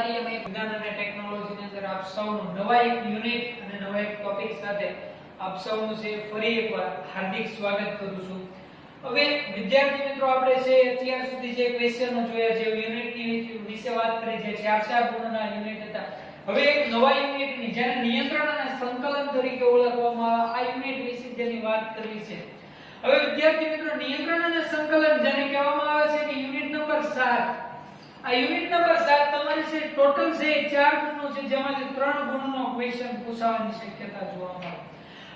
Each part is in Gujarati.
અમે વિજ્ઞાન અને ટેકનોલોજીની અંદર આપ સૌનું નવા એક યુનિટ અને નવા એક ટોપિક સાથે આપ સૌનું છે ફરી એકવાર હાર્દિક સ્વાગત કરું છું. હવે વિદ્યાર્થી મિત્રો, આપણે છે અત્યાર સુધી જે ક્વેશ્ચનો જોયા, જે યુનિટની વિશે વાત કરી છે ચાર ચાર ગુણના યુનિટ હતા, હવે એક નવા યુનિટની જેને નિયંત્રણ અને સંકલન તરીકે ઓળખવામાં આ યુનિટ વિશે જેની વાત કરવી છે. હવે વિદ્યાર્થી મિત્રો, નિયંત્રણ અને સંકલન જેને કહેવામાં આવે છે કે યુનિટ નંબર 7 આ યુનિટ નંબર 7 તમારી છે ટોટલ છે 4 ગુણનો છે જેમાંથી 3 ગુણનો ક્વેશ્ચન પૂછાવાની શક્યતા જોવા મળે.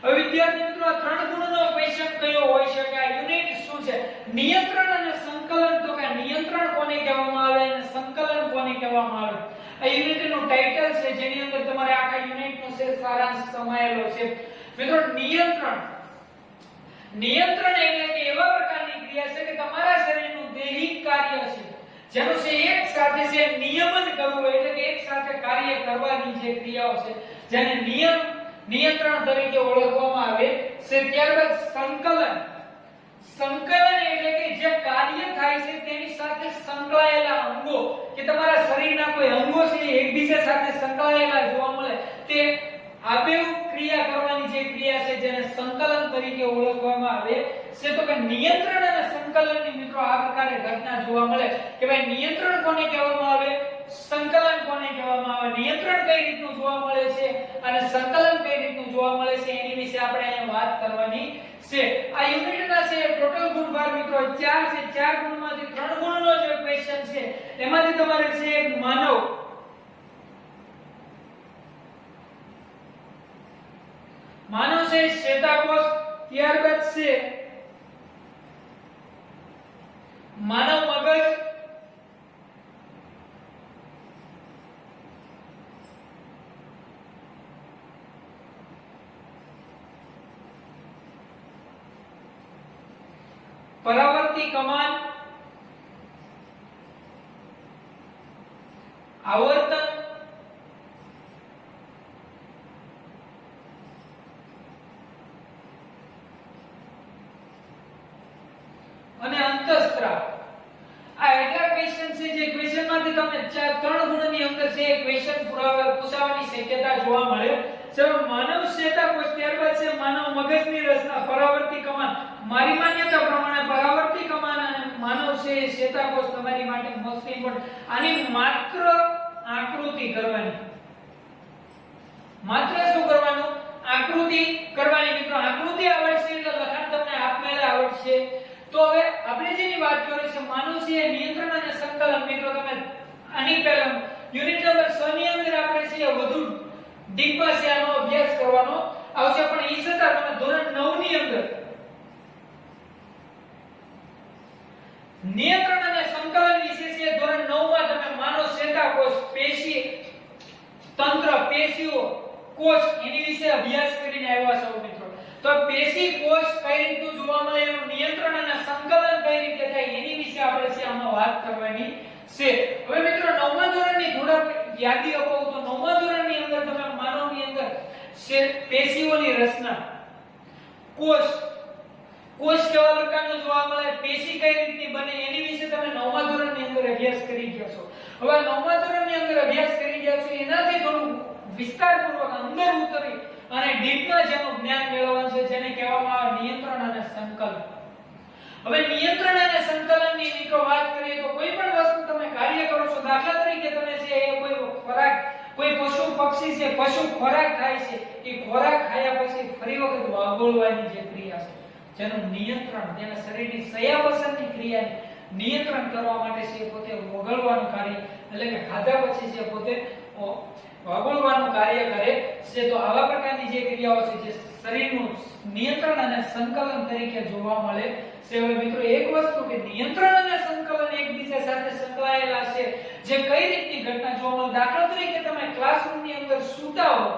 હવે વિદ્યાર્થી મિત્રો, આ 3 ગુણનો ક્વેશ્ચન કયો હોઈ શકે આ યુનિટ શું છે? નિયંત્રણ અને સંકલન તો કે નિયંત્રણ કોને કહેવામાં આવે અને સંકલન કોને કહેવામાં આવે? આ યુનિટનું ટાઇટલ છે, જેની અંદર તમારે આખા યુનિટનો છે, સારાંશ સમાયેલો છે. મિત્રો, નિયંત્રણ. નિયંત્રણ એટલે કે એવા પ્રકારની ક્રિયા છે કે તમારા શરીરનું દૈહિક કાર્ય છે. જેનું છે એક સાથે છે નિયમન કરવું એટલે કે એક સાથે કાર્ય કરવાની જે ક્રિયાઓ છે, જેને નિયમ, નિયંત્રણ તરીકે ઓળખવામાં આવે છે, ત્યારબાદ સંકલન. સંકલન એટલે કે જે કાર્ય થાય છે તેની સાથે સંકળાયેલા અંગો, કે તમારા શરીરના કોઈ અંગો છે એકબીજા સાથે સંકળાયેલા જોવા મળે, તે આબેહૂબ ક્રિયા કરવાની જે ક્રિયા છે જેને સંકલન તરીકે ઓળખવામાં આવે છે. તો કે નિયંત્રણ સંકલનની મિત્રો આ પ્રકારે ઘટના જોવા મળે કે ભાઈ નિયંત્રણ કોને કહેવામાં આવે? સંકલન કોને કહેવામાં આવે? નિયંત્રણ કઈ રીતનું જોવા મળે છે અને સંકલન કઈ રીતનું જોવા મળે છે એની વિશે આપણે અહીંયા વાત કરવાની છે. આ યુનિટના છે, ટોટલ ગુણભાર મિત્રો 4 છે. 4 ગુણમાંથી 3 ગુણનો જે ક્વેશ્ચન છે. એમાંથી તમારે છે એક માનવ. માનવ છે શ્વેતાકોષ, ત્યારબાદ છે માનવ મગજ પરાવર્તી કમાન આવર્તન અને અંતઃસ્ત્રાવ આ એટલા ક્વેશ્ચન છે જે ક્વેશ્ચનમાંથી તમને ચાર, ત્રણ ગુણની અંદર છે એ ક્વેશ્ચન પૂછાવાની શક્યતા જોવા મળે. છે માનવ ચેતાકોષ ત્યારબાદ છે, માનવ મગજની રચના, પરાવર્તી મારી માન્યતા પ્રમાણે પરાવર્તી માનવ છે ચેતાકોષ તમારી માટે મોસ્ટ ઇમ્પોર્ટન્ટ આની માત્ર આકૃતિ કરવાની. માત્ર શું કરવાનું? આકૃતિ કરવાની મિત્રો. આકૃતિ આવડશે એટલે લખાણ તમને આપમેળે આવડશે. તો હવે આપણે જેની વાત કરીએ છે માનુષીય નિયંત્રણ અને સંકલન. મિત્રો, તમે આની પહેલા યુનિટ નંબર 6 ની અંદર આપણે છે વધુ છે અભ્યાસ કરવાનો આવશે. પણ ઈ છતાં તમે ધોરણ 9 ની અંદર નિયંત્રણ અને સંકલન વિશે છે, ધોરણ 9 માં તમે માનવ ચેતાકોષ પેશી તંત્ર, પેશીઓ કોષ એની વિશે અભ્યાસ કરીને આવ્યા છો. તો પેશી કોષ કઈ રીતનું જોવા મળે, એનું નિયંત્રણ અને સંકલન કઈ રીતે થાય, એની વિશે આપણે છે આમાં વાત કરવાની છે. હવે મિત્રો, નવમા ધોરણની થોડાક યાદી અપાવું તો નવમા ધોરણની અંદર તમે માનવની અંદર છે પેશીઓની રચના. કોષ. કોષ કેવા પ્રકારનો જોવા મળે, પેશી કઈ રીતની બને, એની વિશે તમે નવમા ધોરણની અંદર અભ્યાસ કરી ગયા છો. હવે નવમા ધોરણની અંદર અભ્યાસ કરી ગયા છો, એનાથી થોડું વિસ્તારપૂર્વક અંદર ઉતરી અને ડીપમાં જેનું જ્ઞાન મેળવવાનું છે, જેને કહેવામાં આવે નિયંત્રણ અને સંકલન. હવે નિયંત્રણ અને સંકલનની મિત્રો વાત કરીએ તો કોઈ પણ વસ્તુ તમે કાર્ય કરો છો, દાખલા તરીકે તમે છે કોઈ ખોરાક, કોઈ પશુ પક્ષી છે, પશુ ખોરાક ખાય છે, એ ખોરાક ખાયા પછી ફરી વખત વાગોળવાની જે ક્રિયા છે, જેનું નિયંત્રણ તેના શરીરની ચયાપચયની ક્રિયાને નિયંત્રણ કરવા માટે છે પોતે વગળવાનું કાર્ય, એટલે કે ખાધા પછી છે પોતે વાગોળવાનું કાર્ય કરે છે, તો આવા પ્રકારની જે ક્રિયાઓ છે, જે શરીરનું નિયંત્રણ અને સંકલન તરીકે જોવા મળે છે. હવે મિત્રો, એક વસ્તુ કે નિયંત્રણ અને સંકલન એકબીજા સાથે સંકળાયેલા છે. જે કઈ રીતની ઘટના જોવા મળે દાખલા તરીકે તમે ક્લાસરૂમની અંદર સૂતા હો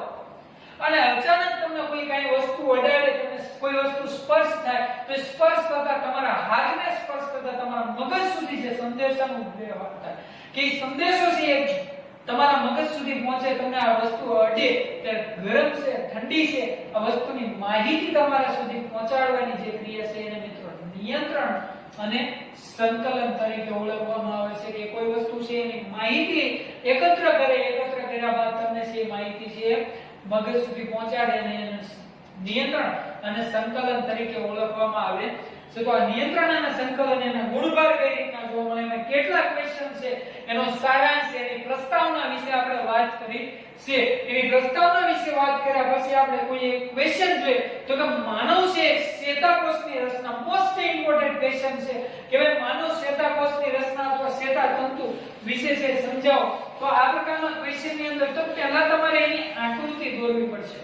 અને અચાનક તમને કોઈ કઈ વસ્તુ અડાડે, તમને કોઈ વસ્તુ સ્પર્શ થાય, તો સ્પર્શ થતા તમારા હાથને સ્પર્શ થતા તમારા મગજ સુધી જે સંદેશાનું વ્યવહાર થાય. કે સંદેશો છે એ તમારા મગજ સુધી પહોંચે તમને આ વસ્તુ અડે કે ગરમ છે, ઠંડી છે, આ વસ્તુની માહિતી તમારા સુધી પહોંચાડવાની જે ક્રિયા છે એને મિત્રો નિયંત્રણ અને સંકલન તરીકે ઓળખવામાં આવે છે કે કોઈ વસ્તુ છે એની માહિતી એકત્ર કરે, એકત્ર કર્યા બાદ તમને છે માહિતી છે મગજ સુધી પહોંચાડે અને નિયંત્રણ અને સંકલન તરીકે ઓળખવામાં આવે છે તો આ નિયંત્રણ અને સંકલન એના ગુણભાર કઈ રીતના જોવા મળે, એમાં કેટલા ક્વેશ્ચન છે, એનો સારાંશ છે એની પ્રસ્તાવના વિશે આપણે વાત કરી છે. એની પ્રસ્તાવના વિશે વાત કર્યા પછી આપણે કોઈ એક ક્વેશ્ચન જોઈએ, તો કે માનવ છે ચેતાકોષની રચના મોસ્ટ ઇમ્પોર્ટન્ટ ક્વેશ્ચન છે. કે ભાઈ માનવ ચેતાકોષની રચના અથવા ચેતાતંતુ વિશે છે, સમજાવો. તો આ પ્રકારના ક્વેશ્ચનની અંદર તો પહેલા તમારે એની આકૃતિ દોરવી પડશે.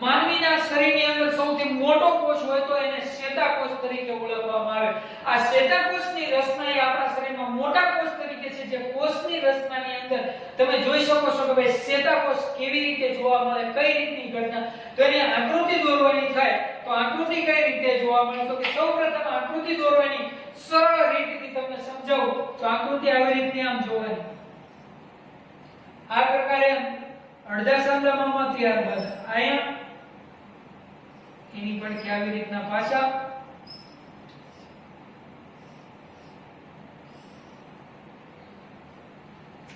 માનવીના શરીરની અંદર સૌથી મોટો કોષ હોય તો એને ચેતાકોષ તરીકે ઓળખવામાં આવે. આ ચેતાકોષની રચના એ આપણા શરીરમાં મોટા કોષ તરીકે છે. જે કોષની રચનાની અંદર તમે જોઈ શકો છો કે ભાઈ ચેતાકોષ કેવી રીતે જોવા મળે, કઈ રીતની ઘટના? તો એની આકૃતિ દોરવાની થાય તો આકૃતિ કઈ રીતે જોવા મળે? તો કે સૌપ્રથમ આકૃતિ દોરવાની સરળ રીતથી તમને સમજાવું. તો આકૃતિ આવી રીતની આમ જોવાની. આ પ્રકારે અડધા સાંધામાં ત્યારબાદ અહીંયા એની પણ આવી રીતના પાછા.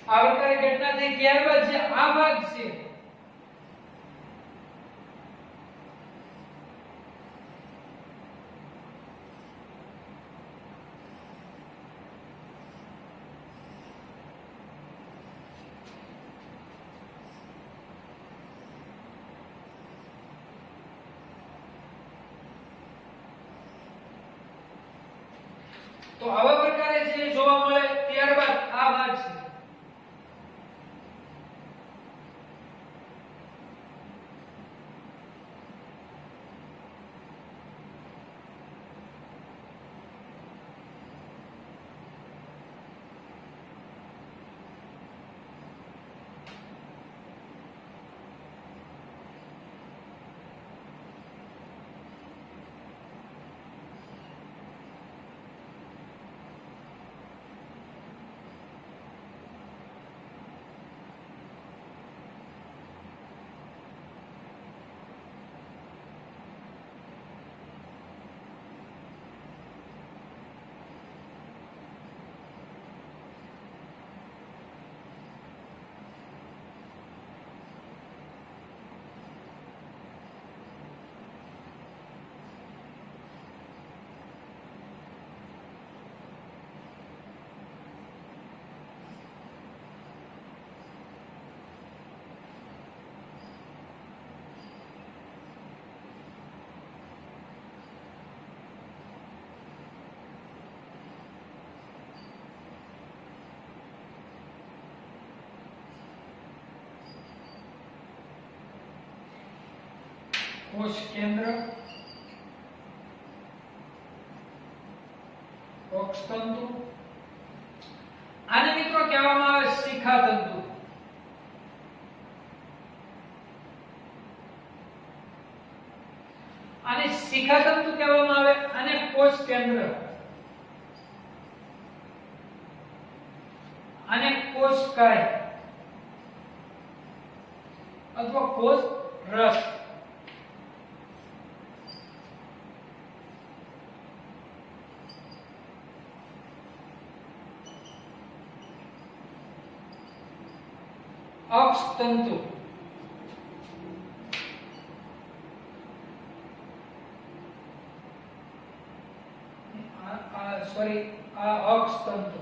આવકારી ઘટના થઈ ત્યારબાદ જે આ ભાગ છે તો આવા પ્રકારે જે જોવા મળે ત્યારબાદ આ ભાગ છે કોષ કેન્દ્ર અક્ષતંતુ આને મિત્રો કહેવામાં આવે શિખાતંતુ આને શિખાતંતુ કહેવામાં આવે અને કોષ કેન્દ્ર. અને કોષકાય અથવા કોષ રસ. અક્ષતંતુ સોરી આ અક્ષતંતુ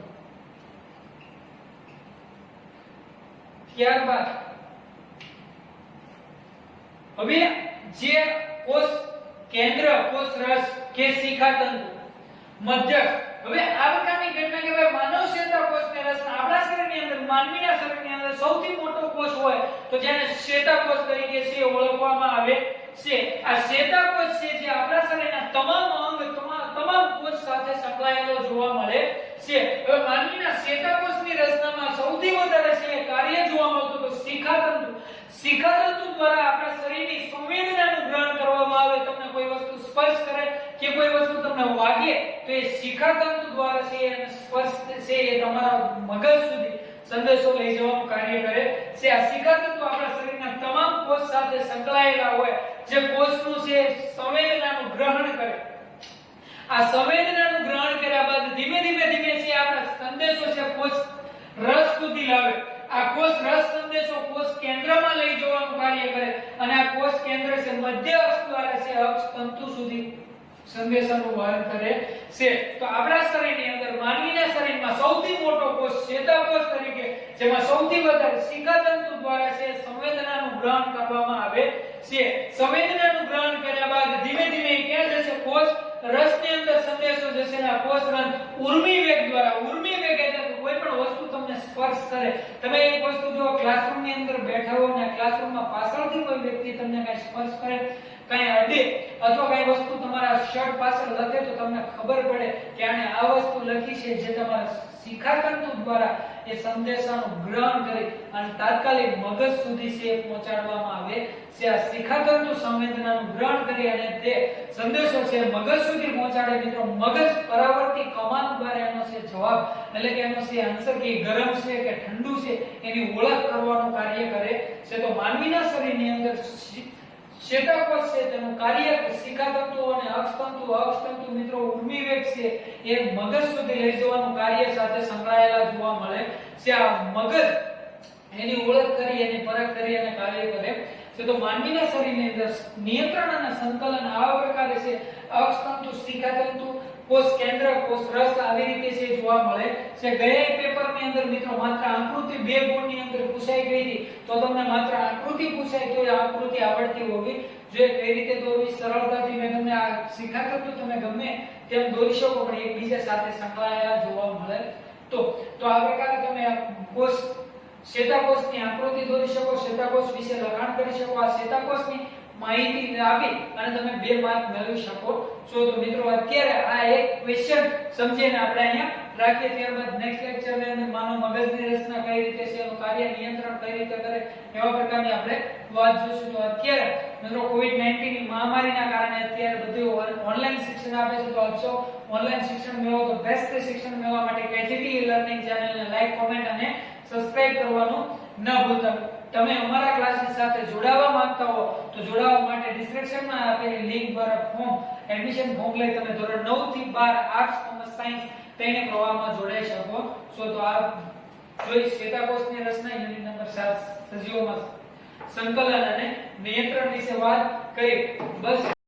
ત્યારબાદ હવે જે કોષ કેન્દ્ર કોષ રસ કે શિખાતંતુ મધ્યક હવે આ પ્રકારની ઘટના કહેવાય માનવ ચેતાકોષની રચના આપણા શરીરની અંદર, માનવીના શરીરની અંદર સૌથી મોટો કોષ હોય તો જેને ચેતાકોષ તરીકે છે ઓળખવામાં આવે છે. આ ચેતાકોષ છે જે આપણા શરીરના તમામ અંગ તમામ કોષ સાથે સંકળાયેલો જોવા મળે છે. હવે માનવીના ચેતાકોષની રચનામાં સૌથી વધારે છે કાર્ય જોવા મળતું તો શિખાતંતુ. શિખાતંતુ દ્વારા આપણા શરીરની સંવેદનાનું ગ્રહણ કરવામાં આવે. તમને કોઈ વસ્તુ સ્પર્શ કરે કે કોઈ વસ્તુ તમને વાગે તો એ શિખાતંતુ દ્વારા છે અને સ્પર્શ છે એ તમારા મગજ સુધી સંદેશો લઈ જવાનું કાર્ય કરે છે. આ શિખાતંતુ આપણા શરીરના તમામ કોષ સાથે સંકળાયેલા હોય, જે કોષનું છે સંવેદનાનું ગ્રહણ કરે. આ સંવેદનાનું ગ્રહણ કર્યા બાદ ધીમે ધીમે ધીમે છે આપણા સંદેશો છે કોષ રસ સુધી લાવે. આ કોષ રસ સંદેશો કોષ કેન્દ્રમાં લઈ જવાનું કાર્ય કરે અને આ કોષ કેન્દ્ર છે મધ્ય અક્ષ દ્વારા છે અક્ષ તંતુ સુધી સંદેશાનું વહન કરે છે. તો આપણા શરીરની અંદર માનવીના શરીરમાં સૌથી મોટો કોષ ચેતાકોષ તરીકે, જેમાં સૌથી વધારે શિખાતંતુ દ્વારા છે, સંવેદનાનું ગ્રહણ કરવામાં આવે છે. સંવેદનાનું ગ્રહણ કર્યા બાદ ધીમે ધીમે ક્યાં જશે? કોષ રસની અંદર સંદેશો જશે ને કોષ રસ ઉર્મી વેગ દ્વારા, ઉર્મી વેગ એટલે કોઈ પણ વસ્તુ તમને સ્પર્શ કરે. તમે એક વસ્તુ જો ક્લાસરૂમની અંદર બેઠા હો ને ક્લાસરૂમમાં પાછળથી કોઈ વ્યક્તિ તમને કઈ સ્પર્શ કરે કઈ અડે અથવા કઈ વસ્તુ તમારા શર્ટ પાછળ લખે તો તમને ખબર પડે કે આને આ વસ્તુ લખી છે જે તમારા શિખાતંતુ દ્વારા એ સંદેશાનું ગ્રહણ કરી અને તાત્કાલિક મગજ સુધી છે પહોંચાડવામાં આવે છે. આ શિખાતંતુ સંવેદનાનું ગ્રહણ કરી અને તે સંદેશો છે મગજ સુધી પહોંચાડે. મિત્રો, મગજ પરાવર્તી કમાન દ્વારા એનો છે જવાબ, એટલે કે એનો છે આન્સર કે ગરમ છે કે ઠંડુ છે, એની ઓળખ કરવાનું કાર્ય કરે છે. તો માનવીના શરીરની અંદર શી- છે, તેનું કાર્ય શિખાતંતુ અને અક્ષતંતુ અક્ષતંતુ મિત્રો ઉર્મિવેગ છે, એ મગજ સુધી લઈ જવાનું કાર્ય સાથે સંકળાયેલા જોવા મળે છે. આ મગજ એની ઓળખ કરી, એની પરખ કરી અને કાર્ય કરે છે. તો માનવીના શરીરની અંદર નિયંત્રણ અને સંકલન આવા પ્રકારે છે. અક્ષતંતુ, શિખાતંતુ કોષ કેન્દ્ર, કોષ રસ આવી રીતે છે જોવા મળે છે. ગયા પેપરની અંદર મિત્રો માત્ર આકૃતિ બે ગુણની અંદર પૂછાઈ ગઈ હતી. તો તમને માત્ર આકૃતિ પૂછાય તો આકૃતિ આવડતી હોવી. જોઈએ કઈ રીતે દોરવી, સરળતાથી મેં તમને આ શીખાતો તો તમે ગમે તેમ દોરી શકો, પણ એકબીજા સાથે સંકળાયેલા જોવા મળે તો. તો આ પ્રકારે તમે કોષ ચેતાકોષની આકૃતિ દોરી શકો ચેતાકોષ વિશે લખાણ કરી શકો. આ ચેતાકોષની માહિતી આપી અને તમે બે માર્ક મેળવી શકો. છો તો મિત્રો, અત્યારે આ એક ક્વેશ્ચન સમજીને આપણે અહીંયા રાખીએ. ત્યારબાદ નેક્સ્ટ લેક્ચરની અંદર માનવ મગજની રચના કઈ રીતે છે, એનું કાર્ય નિયંત્રણ કઈ રીતે કરે, એવા પ્રકારની આપણે વાત જોશું. તો અત્યારે મિત્રો કોવિડ 19 ની મહામારીના કારણે અત્યારે બધું ઓનલાઈન શિક્ષણ આપે છે. તો આપશો ઓનલાઈન શિક્ષણ મેળવો તો બેસ્ટ શિક્ષણ મેળવવા માટે કેજીટી લર્નિંગ ચેનલને લાઈક કોમેન્ટ અને સબસ્ક્રાઇબ કરવાનું ન ભૂલતા. તમે અમારા ક્લાસની સાથે જોડાવા માંગતા હો, તો જોડાવા માટે ડિસ્ક્રિપ્શનમાં આપેલી લિંક દ્વારા ફોર્મ એડમિશન ફોર્મ લઈ તમે ધોરણ 9 થી 12 આર્ટ્સ કોમર્સ સાયન્સ તેને પ્રવાહમાં જોડાઈ શકો છો. તો આ જોઈ ચેતાકોષની રચના યુનિટ નંબર 7 સજીવોમાં સંકલન અને નિયંત્રણ વિશે વાત કરી. બસ